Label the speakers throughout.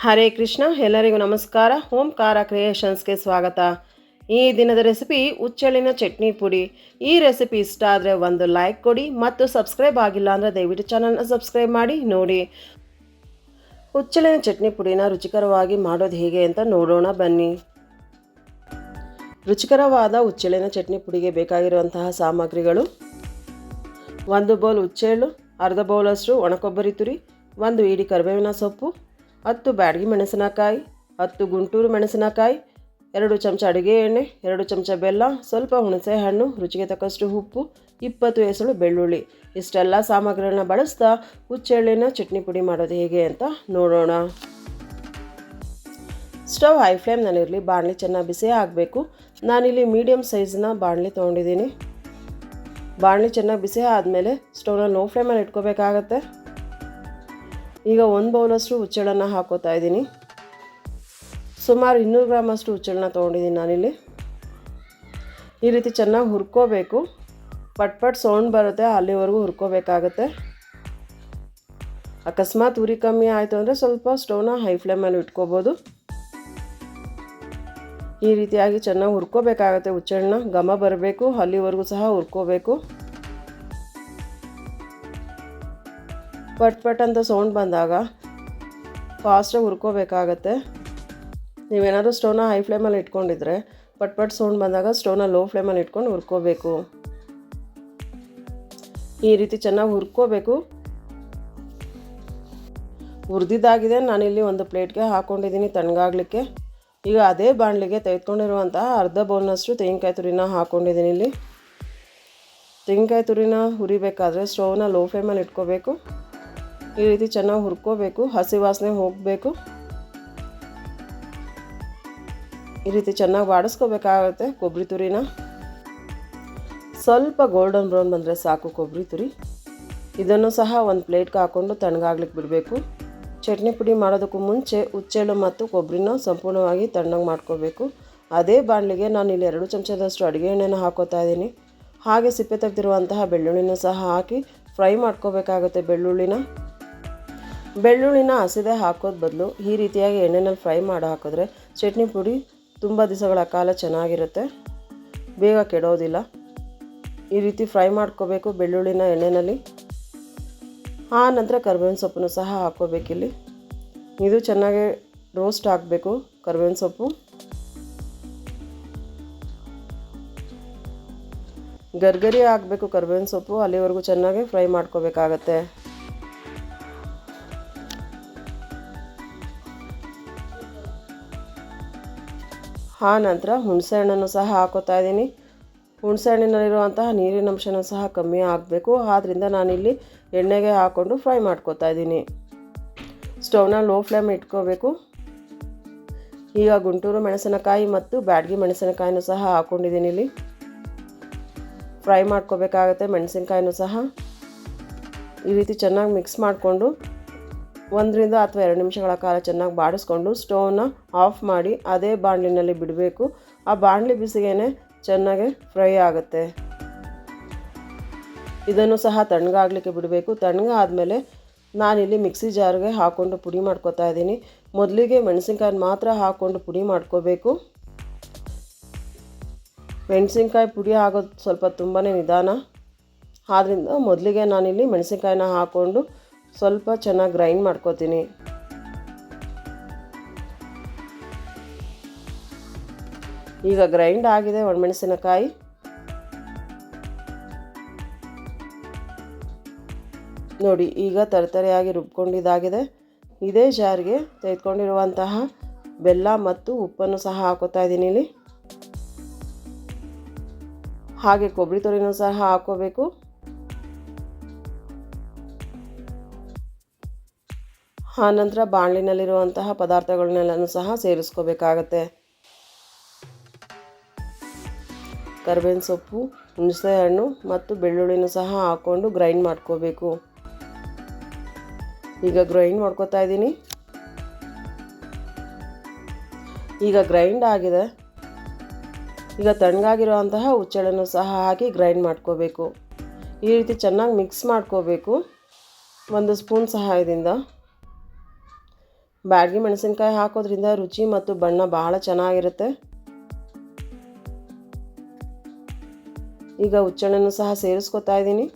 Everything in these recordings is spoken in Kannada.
Speaker 1: ಹರೇ ಕೃಷ್ಣ, ಎಲ್ಲರಿಗೂ ನಮಸ್ಕಾರ. ಹೋಮ್ ಕಾರ ಕ್ರಿಯೇಷನ್ಸ್ಗೆ ಸ್ವಾಗತ. ಈ ದಿನದ ರೆಸಿಪಿ ಉಚ್ಚಳಿನ ಚಟ್ನಿ ಪುಡಿ. ಈ ರೆಸಿಪಿ ಇಷ್ಟ ಆದರೆ ಒಂದು ಲೈಕ್ ಕೊಡಿ ಮತ್ತು ಸಬ್ಸ್ಕ್ರೈಬ್ ಆಗಿಲ್ಲ ಅಂದರೆ ದಯವಿಟ್ಟು ಚಾನಲ್ನ ಸಬ್ಸ್ಕ್ರೈಬ್ ಮಾಡಿ, ನೋಡಿ. ಉಚ್ಚಳಿನ ಚಟ್ನಿ ಪುಡಿನ ರುಚಿಕರವಾಗಿ ಮಾಡೋದು ಹೇಗೆ ಅಂತ ನೋಡೋಣ, ಬನ್ನಿ. ರುಚಿಕರವಾದ ಉಚ್ಚಳಿನ ಚಟ್ನಿ ಪುಡಿಗೆ ಬೇಕಾಗಿರುವಂತಹ ಸಾಮಗ್ರಿಗಳು. ಒಂದು ಬೌಲ್ ಉಚ್ಚೆಳ್ಳು, ಅರ್ಧ ಬೌಲಷ್ಟು ಒಣಕೊಬ್ಬರಿ ತುರಿ, ಒಂದು ಇಡಿ ಕರಿಬೇವಿನ ಸೊಪ್ಪು ಹತ್ತು ಬ್ಯಾಡಗಿ ಮೆಣಸಿನಕಾಯಿ, ಹತ್ತು ಗುಂಟೂರು ಮೆಣಸಿನಕಾಯಿ, ಎರಡು ಚಮಚ ಅಡುಗೆ ಎಣ್ಣೆ, ಎರಡು ಚಮಚ ಬೆಲ್ಲ, ಸ್ವಲ್ಪ ಹುಣಸೆ ಹಣ್ಣು ರುಚಿಗೆ ತಕ್ಕಷ್ಟು ಉಪ್ಪು, ಇಪ್ಪತ್ತು ಎಸಳು ಬೆಳ್ಳುಳ್ಳಿ. ಇಷ್ಟೆಲ್ಲ ಸಾಮಗ್ರಿಗಳನ್ನ ಬಳಸ್ತಾ ಹುಚ್ಚೆಳ್ಳಿನ ಚಟ್ನಿ ಪುಡಿ ಮಾಡೋದು ಹೇಗೆ ಅಂತ ನೋಡೋಣ. ಸ್ಟವ್ ಹೈ ಫ್ಲೇಮ್ನಲ್ಲಿರಲಿ ಬಾಣಲಿ ಚೆನ್ನಾಗಿ ಬಿಸಿ ಆಗಬೇಕು. ನಾನಿಲ್ಲಿ ಮೀಡಿಯಮ್ ಸೈಜ್ನ ಬಾಣಲಿ ತೊಗೊಂಡಿದ್ದೀನಿ. ಬಾಣಲಿ ಚೆನ್ನಾಗಿ ಬಿಸಿ ಆದಮೇಲೆ ಸ್ಟವ್ನ ಲೋ ಫ್ಲೇಮಲ್ಲಿ ಇಟ್ಕೋಬೇಕಾಗತ್ತೆ. ಈಗ ಒಂದು ಬೌಲಷ್ಟು ಹುಚ್ಚೆಳ್ಳನ್ನು ಹಾಕೋತಾ ಇದ್ದೀನಿ. ಸುಮಾರು ಇನ್ನೂರು ಗ್ರಾಮಷ್ಟು ಹುಚ್ಚಳನ್ನ ತೊಗೊಂಡಿದ್ದೀನಿ ನಾನಿಲ್ಲಿ. ಈ ರೀತಿ ಚೆನ್ನಾಗಿ ಹುರ್ಕೋಬೇಕು. ಪಟ್ ಪಟ್ ಸೌಂಡ್ ಬರುತ್ತೆ, ಅಲ್ಲಿವರೆಗೂ ಹುರ್ಕೋಬೇಕಾಗತ್ತೆ. ಅಕಸ್ಮಾತ್ ಉರಿ ಕಮ್ಮಿ ಆಯಿತು ಅಂದರೆ ಸ್ವಲ್ಪ ಸ್ಟವ್ನ ಹೈ ಫ್ಲೇಮಲ್ಲಿ ಇಟ್ಕೋಬೋದು. ಈ ರೀತಿಯಾಗಿ ಚೆನ್ನಾಗಿ ಹುರ್ಕೋಬೇಕಾಗತ್ತೆ ಹುಚ್ಚೆಳ್ಳನ್ನ ಘಮ ಬರಬೇಕು, ಅಲ್ಲಿವರೆಗೂ ಸಹ ಹುರ್ಕೋಬೇಕು. ಪಟ್ ಪಟ್ ಅಂತ ಸೌಂಡ್ ಬಂದಾಗ ಫಾಸ್ಟಾಗಿ ಹುರ್ಕೋಬೇಕಾಗತ್ತೆ. ನೀವೇನಾದರೂ ಸ್ಟೋನ ಹೈ ಫ್ಲೇಮಲ್ಲಿ ಇಟ್ಕೊಂಡಿದ್ರೆ ಪಟ್ ಪಟ್ ಸೌಂಡ್ ಬಂದಾಗ ಸ್ಟೋನ ಲೋ ಫ್ಲೇಮಲ್ಲಿ ಇಟ್ಕೊಂಡು ಹುರ್ಕೋಬೇಕು. ಈ ರೀತಿ ಚೆನ್ನಾಗಿ ಹುರ್ಕೋಬೇಕು. ಹುರಿದಿದ್ದಾಗಿದೆ. ನಾನಿಲ್ಲಿ ಒಂದು ಪ್ಲೇಟ್ಗೆ ಹಾಕ್ಕೊಂಡಿದ್ದೀನಿ ತಣ್ಣಗಾಗಲಿಕ್ಕೆ. ಈಗ ಅದೇ ಬಾಣಲಿಗೆ ತೆಗೆದುಕೊಂಡಿರುವಂತಹ ಅರ್ಧ ಬೌಲ್ನಷ್ಟು ತೆಂಗಿನಕಾಯಿ ತುರಿನ ಹಾಕ್ಕೊಂಡಿದ್ದೀನಿ ಇಲ್ಲಿ. ತೆಂಗಿನಕಾಯಿ ತುರಿನ ಹುರಿಬೇಕಾದ್ರೆ ಸ್ಟೌವ್ನ ಲೋ ಫ್ಲೇಮಲ್ಲಿ ಇಟ್ಕೋಬೇಕು. ಈ ರೀತಿ ಚೆನ್ನಾಗಿ ಹುರ್ಕೋಬೇಕು, ಹಸಿ ವಾಸನೆ ಹೋಗಬೇಕು. ಈ ರೀತಿ ಚೆನ್ನಾಗಿ ಬಾಡಿಸ್ಕೋಬೇಕಾಗುತ್ತೆ ಕೊಬ್ಬರಿ ತುರಿನ. ಸ್ವಲ್ಪ ಗೋಲ್ಡನ್ ಬ್ರೌನ್ ಬಂದರೆ ಸಾಕು ಕೊಬ್ಬರಿ ತುರಿ. ಇದನ್ನು ಸಹ ಒಂದು ಪ್ಲೇಟ್ಗೆ ಹಾಕ್ಕೊಂಡು ತಣ್ಣಗಾಗ್ಲಿಕ್ಕೆ ಬಿಡಬೇಕು. ಚಟ್ನಿ ಪುಡಿ ಮಾಡೋದಕ್ಕೂ ಮುಂಚೆ ಉಚ್ಚೆಳು ಮತ್ತು ಕೊಬ್ಬರಿನ ಸಂಪೂರ್ಣವಾಗಿ ತಣ್ಣಗೆ ಮಾಡ್ಕೋಬೇಕು. ಅದೇ ಬಾಣಲಿಗೆ ನಾನು ಇಲ್ಲಿ ಎರಡು ಚಮಚದಷ್ಟು ಅಡುಗೆ ಎಣ್ಣೆನ ಹಾಕೋತಾ ಇದ್ದೀನಿ. ಹಾಗೆ ಸಿಪ್ಪೆ ತೆಗೆದಿರುವಂತಹ ಬೆಳ್ಳುಳ್ಳಿನ ಸಹ ಹಾಕಿ ಫ್ರೈ ಮಾಡ್ಕೋಬೇಕಾಗುತ್ತೆ ಬೆಳ್ಳುಳ್ಳಿನ. ಬೆಳ್ಳುಳ್ಳಿನ ಹಸಿದೆ ಹಾಕೋದು ಬದಲು ಈ ರೀತಿಯಾಗಿ ಎಣ್ಣೆನಲ್ಲಿ ಫ್ರೈ ಮಾಡಿ ಹಾಕಿದ್ರೆ ಚಟ್ನಿ ಪುಡಿ ತುಂಬ ದಿವಸಗಳ ಕಾಲ ಚೆನ್ನಾಗಿರುತ್ತೆ. ಬೇಗ ಕೆಡೋದಿಲ್ಲ. ಈ ರೀತಿ ಫ್ರೈ ಮಾಡ್ಕೋಬೇಕು ಬೆಳ್ಳುಳ್ಳಿನ ಎಣ್ಣೆಯಲ್ಲಿ ಆ ನಂತರ ಕರ್ಬೇವಿನ ಸೊಪ್ಪನ್ನು ಸಹ ಹಾಕ್ಕೋಬೇಕಿಲ್ಲಿ ಇದು ಚೆನ್ನಾಗಿ ರೋಸ್ಟ್ ಹಾಕಬೇಕು ಕರ್ಬೇವಿನ ಸೊಪ್ಪು. ಗರ್ಗರಿ ಹಾಕಬೇಕು ಕರ್ಬೇವಿನ ಸೊಪ್ಪು, ಅಲ್ಲಿವರೆಗೂ ಚೆನ್ನಾಗಿ ಫ್ರೈ ಮಾಡ್ಕೋಬೇಕಾಗತ್ತೆ. ಆ ನಂತರ ಹುಣಸೆ ಹಣ್ಣನ್ನು ಸಹ ಹಾಕೋತಾ ಇದ್ದೀನಿ. ಹುಣಸೆ ಹಣ್ಣಿನಲ್ಲಿರುವಂತಹ ನೀರಿನ ಅಂಶನೂ ಸಹ ಕಮ್ಮಿ ಆಗಬೇಕು. ಆದ್ದರಿಂದ ನಾನಿಲ್ಲಿ ಎಣ್ಣೆಗೆ ಹಾಕ್ಕೊಂಡು ಫ್ರೈ ಮಾಡ್ಕೋತಾ ಇದ್ದೀನಿ. ಸ್ಟವ್ನ ಲೋ ಫ್ಲೇಮ್ ಇಟ್ಕೋಬೇಕು. ಈಗ ಗುಂಟೂರು ಮೆಣಸಿನಕಾಯಿ ಮತ್ತು ಬ್ಯಾಡ್ಗಿ ಮೆಣಸಿನಕಾಯಿನೂ ಸಹ ಹಾಕ್ಕೊಂಡಿದ್ದೀನಿ ಇಲ್ಲಿ. ಫ್ರೈ ಮಾಡ್ಕೋಬೇಕಾಗತ್ತೆ ಮೆಣಸಿನಕಾಯಿನೂ ಸಹ. ಈ ರೀತಿ ಚೆನ್ನಾಗಿ ಮಿಕ್ಸ್ ಮಾಡಿಕೊಂಡು ಒಂದರಿಂದ ಅಥವಾ ಎರಡು ನಿಮಿಷಗಳ ಕಾಲ ಚೆನ್ನಾಗಿ ಬಾಡಿಸ್ಕೊಂಡು ಸ್ಟೋವ್ನ ಆಫ್ ಮಾಡಿ ಅದೇ ಬಾಣಲಿನಲ್ಲಿ ಬಿಡಬೇಕು. ಆ ಬಾಣಲಿ ಬಿಸಿಗೆನೆ ಚೆನ್ನಾಗಿ ಫ್ರೈ ಆಗುತ್ತೆ. ಇದನ್ನು ಸಹ ತಣ್ಣಗಾಗಲಿಕ್ಕೆ ಬಿಡಬೇಕು. ತಣ್ಣಗಾದಮೇಲೆ ನಾನಿಲ್ಲಿ ಮಿಕ್ಸಿ ಜಾರ್ಗೆ ಹಾಕ್ಕೊಂಡು ಪುಡಿ ಮಾಡ್ಕೊತಾ ಇದ್ದೀನಿ. ಮೊದಲಿಗೆ ಮೆಣಸಿನ್ಕಾಯಿ ಮಾತ್ರ ಹಾಕ್ಕೊಂಡು ಪುಡಿ ಮಾಡ್ಕೋಬೇಕು. ಮೆಣಸಿನ್ಕಾಯಿ ಪುಡಿ ಆಗೋದು ಸ್ವಲ್ಪ ತುಂಬಾ ನಿಧಾನ. ಆದ್ದರಿಂದ ಮೊದಲಿಗೆ ನಾನಿಲ್ಲಿ ಮೆಣಸಿನ್ಕಾಯಿನ ಹಾಕ್ಕೊಂಡು ಸ್ವಲ್ಪ ಚೆನ್ನಾಗಿ ಗ್ರೈಂಡ್ ಮಾಡ್ಕೋತೀನಿ. ಈಗ ಗ್ರೈಂಡ್ ಆಗಿದೆ ಒಣಮೆಣಸಿನಕಾಯಿ. ನೋಡಿ, ಈಗ ತರತರಿಯಾಗಿ ರುಬ್ಕೊಂಡಿದ್ದಾಗಿದೆ. ಇದೇ ಜಾರ್ಗೆ ತೆಗೆದುಕೊಂಡಿರುವಂತಹ ಬೆಲ್ಲ ಮತ್ತು ಉಪ್ಪನ್ನು ಸಹ ಹಾಕೋತಾ ಇದ್ದೀನಿ ಇಲ್ಲಿ. ಹಾಗೆ ಕೊಬ್ಬರಿ ತುರಿನೂ ಸಹ ಹಾಕೋಬೇಕು. ಆನಂತರ ಬಾಣಲಿನಲ್ಲಿರುವಂತಹ ಪದಾರ್ಥಗಳನ್ನೆಲ್ಲನೂ ಸಹ ಸೇರಿಸ್ಕೋಬೇಕಾಗತ್ತೆ. ಕರ್ಬೇವಿನ ಸೊಪ್ಪು ಹುಣಸೆ ಹಣ್ಣು ಮತ್ತು ಬೆಳ್ಳುಳ್ಳಿನೂ ಸಹ ಹಾಕ್ಕೊಂಡು ಗ್ರೈಂಡ್ ಮಾಡ್ಕೋಬೇಕು. ಈಗ ಗ್ರೈಂಡ್ ಮಾಡ್ಕೋತಾ ಇದ್ದೀನಿ. ಈಗ ಗ್ರೈಂಡ್ ಆಗಿದೆ. ಈಗ ತಣ್ಣಗಾಗಿರುವಂತಹ ಹುಚ್ಚೆಳನ್ನು ಸಹ ಹಾಕಿ ಗ್ರೈಂಡ್ ಮಾಡ್ಕೋಬೇಕು. ಈ ರೀತಿ ಚೆನ್ನಾಗಿ ಮಿಕ್ಸ್ ಮಾಡ್ಕೋಬೇಕು. ಒಂದು ಸ್ಪೂನ್ ಸಹಾಯದಿಂದ. ಬ್ಯಾಡಗಿ ಮೆಣಸಿನ್ಕಾಯಿ ಹಾಕೋದ್ರಿಂದ ರುಚಿ ಮತ್ತು ಬಣ್ಣ ಬಹಳ ಚೆನ್ನಾಗಿರುತ್ತೆ. ಈಗ ಹುಚ್ಚಣ್ಣನ್ನು ಸಹ ಸೇರಿಸ್ಕೊತಾ ಇದ್ದೀನಿ.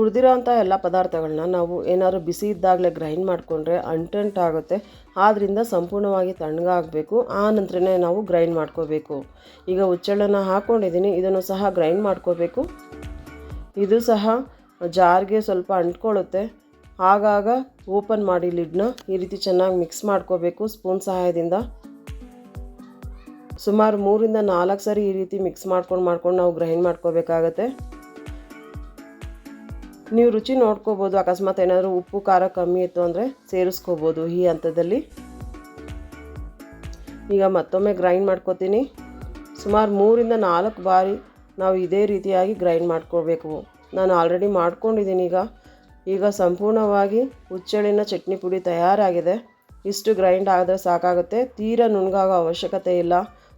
Speaker 1: ಉಳಿದಿರೋ ಅಂಥ ಎಲ್ಲ ಪದಾರ್ಥಗಳನ್ನ ನಾವು ಏನಾದರೂ ಬಿಸಿ ಇದ್ದಾಗಲೇ ಗ್ರೈಂಡ್ ಮಾಡಿಕೊಂಡ್ರೆ ಅಂಟಂಟಾಗುತ್ತೆ ಆದ್ದರಿಂದ ಸಂಪೂರ್ಣವಾಗಿ ತಣ್ಣಗಾಗಬೇಕು ಆ ನಂತರನೇ ನಾವು ಗ್ರೈಂಡ್ ಮಾಡ್ಕೋಬೇಕು. ಈಗ ಹುಚ್ಚೆಳ್ಳನ್ನು ಹಾಕ್ಕೊಂಡಿದ್ದೀನಿ ಇದನ್ನು ಸಹ ಗ್ರೈಂಡ್ ಮಾಡ್ಕೋಬೇಕು. ಇದು ಸಹ ಜಾರ್ಗೆ ಸ್ವಲ್ಪ ಅಂಟ್ಕೊಳ್ಳುತ್ತೆ. ಆಗಾಗ ಓಪನ್ ಮಾಡಿ ಲಿಡ್ನ ಈ ರೀತಿ ಚೆನ್ನಾಗಿ ಮಿಕ್ಸ್ ಮಾಡ್ಕೋಬೇಕು ಸ್ಪೂನ್ ಸಹಾಯದಿಂದ. ಸುಮಾರು ಮೂರಿಂದ ನಾಲ್ಕು ಸರಿ ಈ ರೀತಿ ಮಿಕ್ಸ್ ಮಾಡ್ಕೊಂಡು ಮಾಡ್ಕೊಂಡು ನಾವು ಗ್ರೈಂಡ್ ಮಾಡ್ಕೋಬೇಕಾಗತ್ತೆ. ನೀವು ರುಚಿ ನೋಡ್ಕೋಬೋದು, ಅಕಸ್ಮಾತ್ ಏನಾದರೂ ಉಪ್ಪು, ಖಾರ ಕಮ್ಮಿ ಇತ್ತು ಅಂದರೆ ಸೇರಿಸ್ಕೋಬೋದು ಈ ಹಂತದಲ್ಲಿ. ಈಗ ಮತ್ತೊಮ್ಮೆ ಗ್ರೈಂಡ್ ಮಾಡ್ಕೋತೀನಿ. ಸುಮಾರು ಮೂರಿಂದ ನಾಲ್ಕು ಬಾರಿ ನಾವು ಇದೇ ರೀತಿಯಾಗಿ ಗ್ರೈಂಡ್ ಮಾಡ್ಕೋಬೇಕು. ನಾನು ಆಲ್ರೆಡಿ ಮಾಡ್ಕೊಂಡಿದ್ದೀನಿ ಈಗ. ಈಗ ಸಂಪೂರ್ಣವಾಗಿ ಹುಚ್ಚೆಳ್ಳಿನ ಚಟ್ನಿ ಪುಡಿ ತಯಾರಾಗಿದೆ. ಇಷ್ಟು ಗ್ರೈಂಡ್ ಆದರೆ ಸಾಕಾಗುತ್ತೆ. ತೀರ ನುಣ್ಗಾಗೋ ಅವಶ್ಯಕತೆ ಇಲ್ಲ.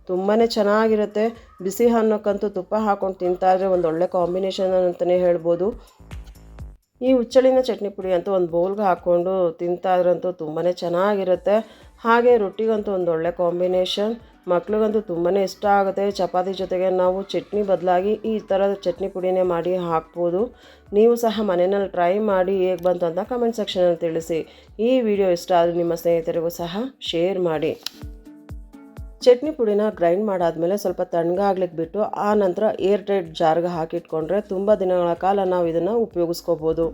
Speaker 1: ತುಂಬಾ ಚೆನ್ನಾಗಿರುತ್ತೆ. ಬಿಸಿ ಅನ್ನಕ್ಕಂತೂ ತುಪ್ಪ ಹಾಕ್ಕೊಂಡು ತಿಂತಾಯಿದ್ರೆ ಒಂದು ಒಳ್ಳೆ ಕಾಂಬಿನೇಷನ್ ಅಂತಲೇ ಹೇಳ್ಬೋದು. ಈ ಹುಚ್ಚಳಿನ ಚಟ್ನಿ ಪುಡಿ ಅಂತೂ ಒಂದು ಬೌಲ್ಗೆ ಹಾಕ್ಕೊಂಡು ತಿಂತಾಯಿದ್ರಂತೂ ತುಂಬಾ ಚೆನ್ನಾಗಿರುತ್ತೆ. ಹಾಗೆ ರೊಟ್ಟಿಗಂತೂ ಒಂದು ಒಳ್ಳೆ ಕಾಂಬಿನೇಷನ್. ಮಕ್ಳಿಗಂತೂ ತುಂಬಾ ಇಷ್ಟ ಆಗುತ್ತೆ. ಚಪಾತಿ ಜೊತೆಗೆ ನಾವು ಚಟ್ನಿ ಬದಲಾಗಿ ಈ ಥರದ ಚಟ್ನಿ ಪುಡಿನೇ ಮಾಡಿ ಹಾಕ್ಬೋದು. ನೀವು ಸಹ ಮನೆಯಲ್ಲಿ ಟ್ರೈ ಮಾಡಿ ಹೇಗೆ ಬಂತು ಅಂತ ಕಮೆಂಟ್ ಸೆಕ್ಷನಲ್ಲಿ ತಿಳಿಸಿ. ಈ ವಿಡಿಯೋ ಇಷ್ಟ ಆದರೆ ನಿಮ್ಮ ಸ್ನೇಹಿತರಿಗೂ ಸಹ ಶೇರ್ ಮಾಡಿ. ಚಟ್ನಿ ಪುಡಿನ ಗ್ರೈಂಡ್ ಮಾಡಾದಮೇಲೆ ಸ್ವಲ್ಪ ತಣ್ಣಗಾಗ್ಲಿಕ್ಕೆ ಬಿಟ್ಟು ಆ ನಂತರ ಏರ್ ಟೈಟ್ ಜಾರ್ಗೆ ಹಾಕಿಟ್ಕೊಂಡ್ರೆ ತುಂಬ ದಿನಗಳ ಕಾಲ ನಾವು ಇದನ್ನು ಉಪಯೋಗಿಸ್ಕೋಬೋದು.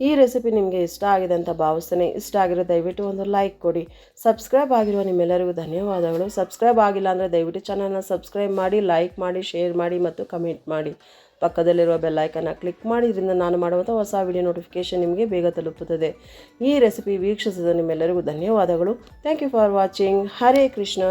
Speaker 1: ಈ ರೆಸಿಪಿ ನಿಮಗೆ ಇಷ್ಟ ಆಗಿದೆ ಅಂತ ಭಾವಿಸ್ತೇನೆ. ಇಷ್ಟ ಆಗಿರೋ ದಯವಿಟ್ಟು ಒಂದು ಲೈಕ್ ಕೊಡಿ. ಸಬ್ಸ್ಕ್ರೈಬ್ ಆಗಿರುವ ನಿಮ್ಮೆಲ್ಲರಿಗೂ ಧನ್ಯವಾದಗಳು. ಸಬ್ಸ್ಕ್ರೈಬ್ ಆಗಿಲ್ಲ ಅಂದರೆ ದಯವಿಟ್ಟು ಚಾನಲ್ನ ಸಬ್ಸ್ಕ್ರೈಬ್ ಮಾಡಿ ಲೈಕ್ ಮಾಡಿ ಶೇರ್ ಮಾಡಿ ಮತ್ತು ಕಮೆಂಟ್ ಮಾಡಿ. ಪಕ್ಕದಲ್ಲಿರುವ ಬೆಲ್ಲೈಕನ್ನ ಕ್ಲಿಕ್ ಮಾಡಿ. ಇದರಿಂದ ನಾನು ಮಾಡುವಂಥ ಹೊಸ ವಿಡಿಯೋ ನೋಟಿಫಿಕೇಷನ್ ನಿಮಗೆ ಬೇಗ ತಲುಪುತ್ತದೆ. ಈ ರೆಸಿಪಿ ವೀಕ್ಷಿಸಿದ ನಿಮ್ಮೆಲ್ಲರಿಗೂ ಧನ್ಯವಾದಗಳು. Thank you for watching Hare Krishna